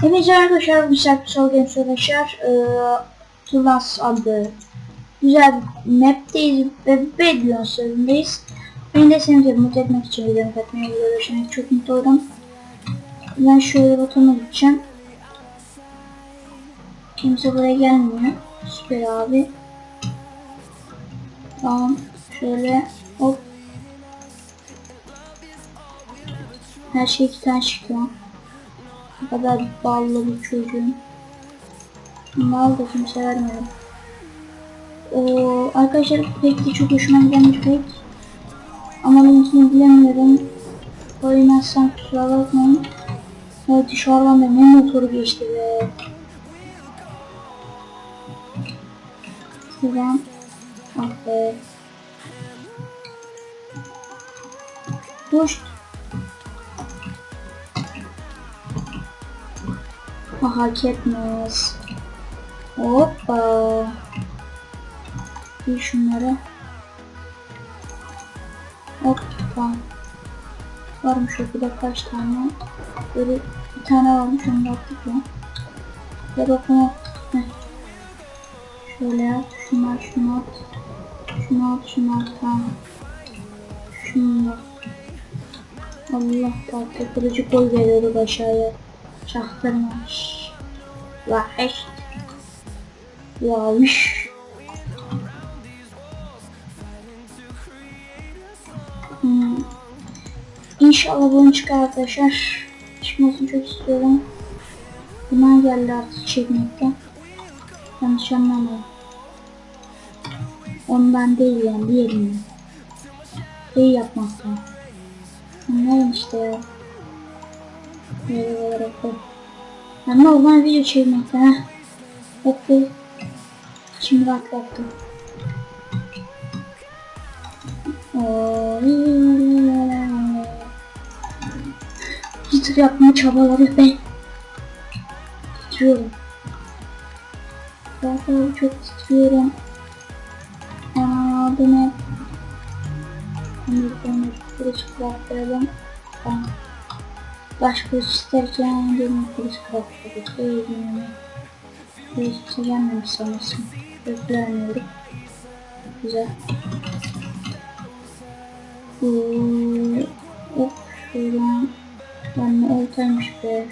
Hepinize arkadaşlar bu sefer Sol Games arkadaşlar eee Tulas adlı güzel bir map'teyiz ve Bedlion serverindeyiz. Beni de seni mutlu etmek için videomu katmaya uğraşarak çok mutlu oldum. Ben şöyle botona gideceğim. Kimse buraya gelmiyor. Süper abi. Tamam. Şöyle hop. Her şey iki tane çıkıyor. Ne kadar ballı bir çocuğum. Mal da kimse vermedi. Oo, arkadaşlar pek de çok hoşuma giden bir pek. Ama benimkini bilemiyorum. Koymazsam kusura bakmayın. Evet dışarıdan da ne motoru geçti be. Şuradan. Ah be. Hoş. Hak etmez. Hoppa. Bir şunları. Hoppa. Varmış orada kaç tane. Böyle bir tane varmış onu da attık ya. Ya bakalım. Heh. Şöyle at. Şunu at. Şunu at. Şunu at. Şunu at. Tamam. Şunu at. Allah tatlı kılıcı koy geliyordu aşağıya. Çaktırmamış. Vahiş. Vahiş. Hmm. İnşallah bunu çıkar arkadaşlar. Çıkmasını çok istiyorum. Bunlar geldi artık çekmekten. Yanlış anlamayın. Ondan değil yani diğerinden. Şey yapmaktan. Anlayın işte ya. Böyle olarak da. Ben normal video çekmekten ha. Okey. Şimdi rahatlattım. Twitter yapma çabaları ben. Titriyorum. Zaten çok titriyorum. Aa, bu ne? Amerikan'ı kılıç bıraktıralım. Tamam. Başka isterken benim kılıç bıraktırdık. Öyle Hiçbir şey gelmemiş sanırsın. Beklenmiyorum. Güzel. Ee, of şuradan. Ben ne oltaymış be.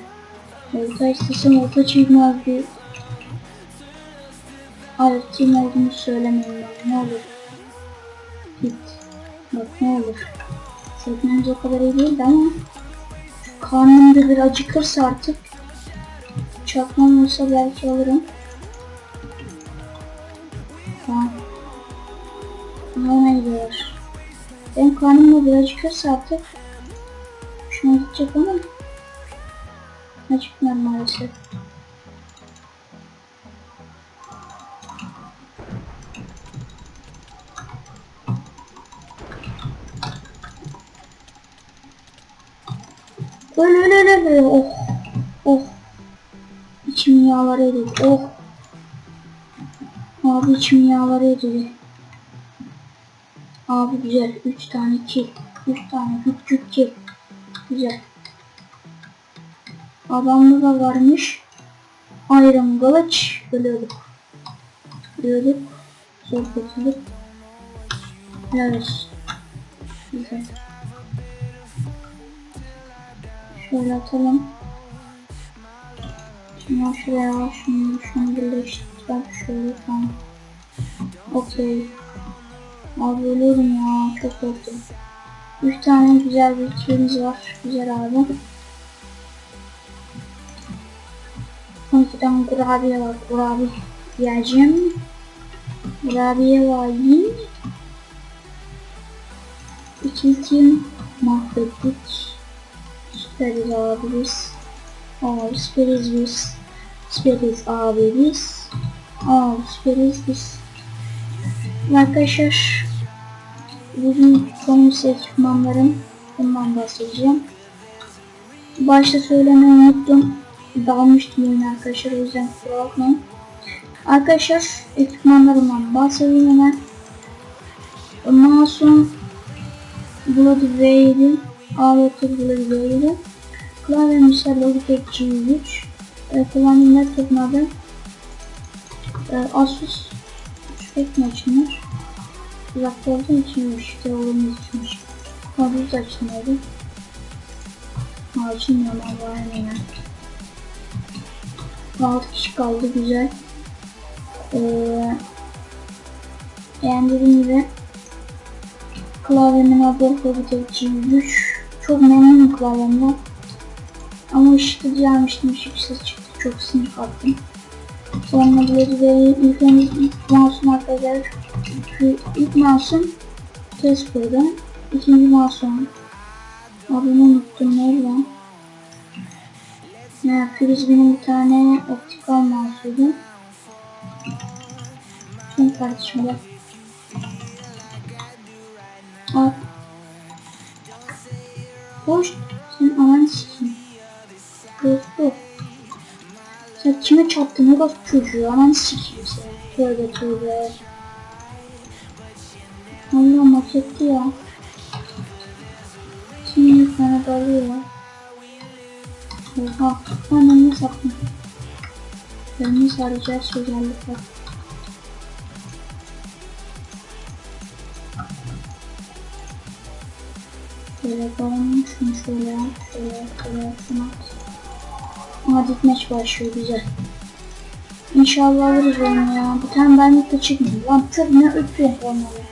Olta istesem olta çıkmaz bir. Hayır kim olduğunu söylemeyin ne olur. Git. Bak ne olur. Çekmemiz o kadar iyi değildi ama karnımda bir acıkırsa artık çakmam olsa belki alırım. Tamam. Hemen gidiyorlar. Benim karnımda bir acıkırsa artık şuna gidecek ama acıkmıyor maalesef. Öyle öyle öyle öyle. Oh. Oh. İçim yağlar eridi. Oh. Abi içim yağlar eridi. Abi güzel. 3 tane kill. 3 tane küçük kill. Güzel. Adamda da varmış. Iron kılıç. Ölüyorduk. Ölüyorduk. Kurtulduk. Helal olsun. Güzel. Şöyle atalım. Şunu şuraya, şunu, şunu birleştireceğim. Şöyle tamam. Okey. Abi ölüyorum ya. Çok korktum. 3 tane güzel bir kilimiz var. Güzel abi. 12 tane kurabiye var. Kurabiye yiyeceğim. Kurabiye var yiyeyim. İki tim mahvettik. Süperiz abi biz. Abi süperiz biz. Süperiz abi biz. Abi süperiz biz. Arkadaşlar bugün konumuz ekipmanların bundan bahsedeceğim. Başta söylemeyi unuttum. Dalmıştım yine arkadaşlar o yüzden kusura bakmayın. Arkadaşlar ekipmanlarımdan bahsedeyim hemen. Masum Bloody Wade'in ağlatır Bloody Wade'in Klavyemizde Logitech G3 e, kullandığım laptopun adı e, Asus Spectre açılmış. Uzakta olduğu için işte. Kablosu da açılmıyordu. Ha açılmıyor ama var ya. 6 kişi kaldı güzel. Ee, dediğim gibi klavyemin adı Logitech G3 çok memnunum klavyemden ama işte gelmiştim ses çıktı. Çok sinir kaptım sonra de ilk önce ilk mouse'um arkadaşlar ilk, mouse'um Tesco'da ikinci mouse'um adını unuttum lan? Ya Frisbee'nin bir tane optikal mouse'uydu. Şimdi kardeşim Hoş. Sen anan sikeyim. Dostum. Sen kime çarptın o çocuğu? Anan sikeyim seni. Tövbe tövbe. Allah maç etti ya. Şimdi sana dalıyor. Oha. Ananı saptım. Beni saracağız özellikle. Şöyle yapalım. Şunu şöyle yap. Şöyle yap. Şöyle yap. Başlıyor. Güzel. İnşallah alırız onu ya. Bir tane benlik de çıkmıyor. Lan çok ne öpüyor onları.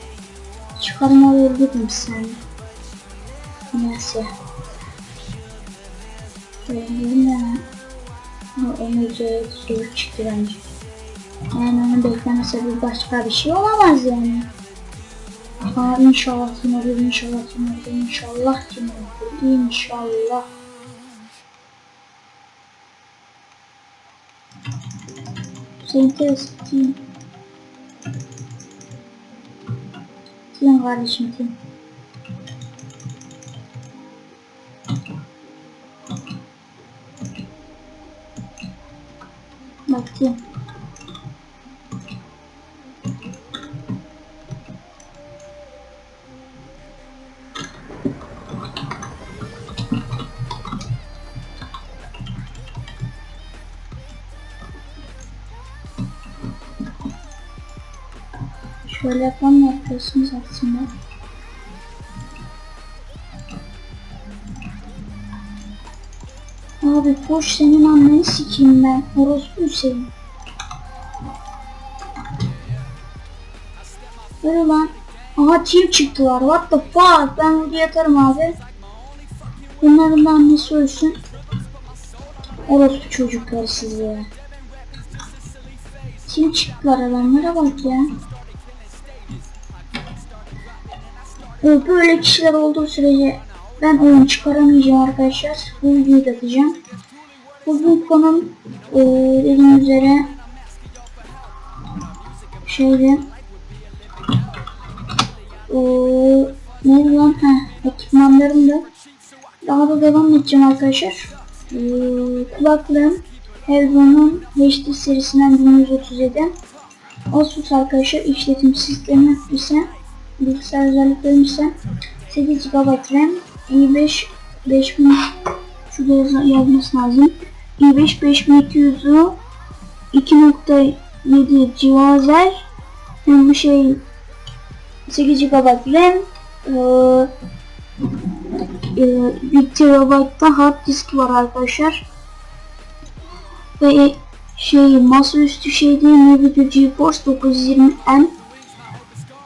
Çıkarmalı öldürdüm seni. Neyse. Dedim ya. Onu üzeri soru çıktı bence. Yani onu beklemese bir başka bir şey olamaz yani. Aa inşallah kim olur, inşallah kim olur, inşallah kim olur, inşallah. Seni edeyim. Kim kardeşim kim? Bakayım. Şöyle yapalım yapıyorsunuz aslında. Abi koş senin anneni sikeyim ben. Orospu Hüseyin. Böyle lan. Aha team çıktılar. What the fuck? Ben burada yatarım abi. Bunların da annesi ölsün. Orospu çocukları size. Kim çıktılar adamlara bak ya. Böyle kişiler olduğu sürece ben oyun çıkaramayacağım arkadaşlar. Bu videoyu da atacağım. Bugün konum e, dediğim üzere şeyde e, neydi lan? Heh, ekipmanlarım da daha da devam edeceğim arkadaşlar. E, kulaklığım Elbon'un HD serisinden 1137 Asus arkadaşlar işletim sistemi ise bilgisayar özelliklerim ise 8 GB RAM i5 5000 şurada yaz yazması lazım. i5 5200'u 2.7 civazer yani bu şey 8 GB RAM ee, e, 1 TB da hard disk var arkadaşlar. Ve şey masaüstü şey değil Nvidia GeForce 920M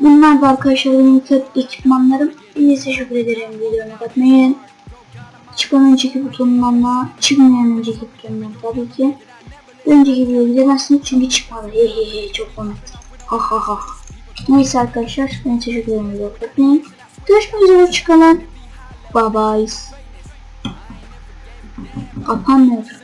Bunlar da arkadaşlar benim ekipmanlarım. İyi teşekkür ederim videoma katmayı. Çıkan önceki butonundan da çıkmayan önceki butonundan tabii ki. Önceki videoyu izlemezsiniz çünkü çıkmadı. Hehehe çok komik. Ha ha ha. Neyse arkadaşlar ben teşekkür ederim videoyu katmayın. Görüşmek üzere çıkalım. Bye bye. Kapanmıyor.